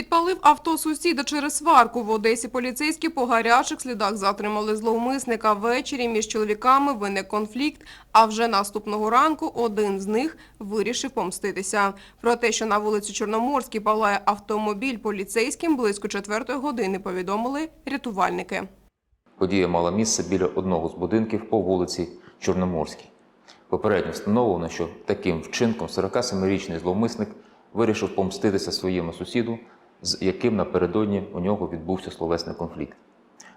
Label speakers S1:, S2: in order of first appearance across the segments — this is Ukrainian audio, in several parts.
S1: Підпалив авто сусіда через сварку. В Одесі поліцейські по гарячих слідах затримали зловмисника. Ввечері між чоловіками виник конфлікт, а вже наступного ранку один з них вирішив помститися. Про те, що на вулиці Чорноморській палає автомобіль, поліцейським близько четвертої години повідомили рятувальники.
S2: Подія мала місце біля одного з будинків по вулиці Чорноморській. Попередньо встановлено, що таким вчинком 47-річний зловмисник вирішив помститися своєму сусіду, з яким напередодні у нього відбувся словесний конфлікт.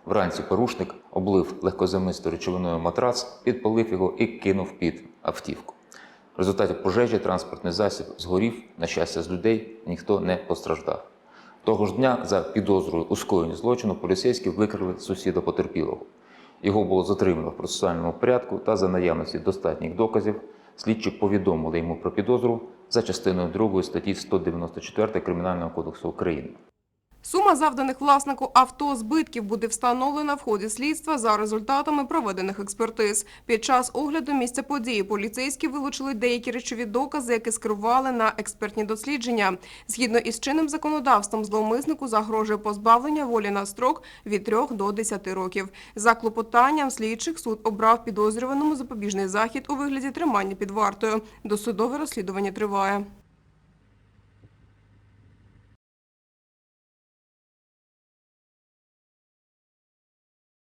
S2: Вранці порушник облив легкозамистою речовиною матрац, підпалив його і кинув під автівку. В результаті пожежі транспортний засіб згорів, на щастя, з людей ніхто не постраждав. Того ж дня за підозрою у скоєнні злочину поліцейські викрили сусіда потерпілого. Його було затримано в процесуальному порядку та за наявності достатніх доказів слідчі повідомили йому про підозру за частиною 2 статті 194 Кримінального кодексу України.
S1: Сума завданих власнику авто збитків буде встановлена в ході слідства за результатами проведених експертиз. Під час огляду місця події поліцейські вилучили деякі речові докази, які скерували на експертні дослідження. Згідно із чинним законодавством, зловмиснику загрожує позбавлення волі на строк від 3 до 10 років. За клопотанням слідчих суд обрав підозрюваному запобіжний захід у вигляді тримання під вартою. Досудове розслідування триває.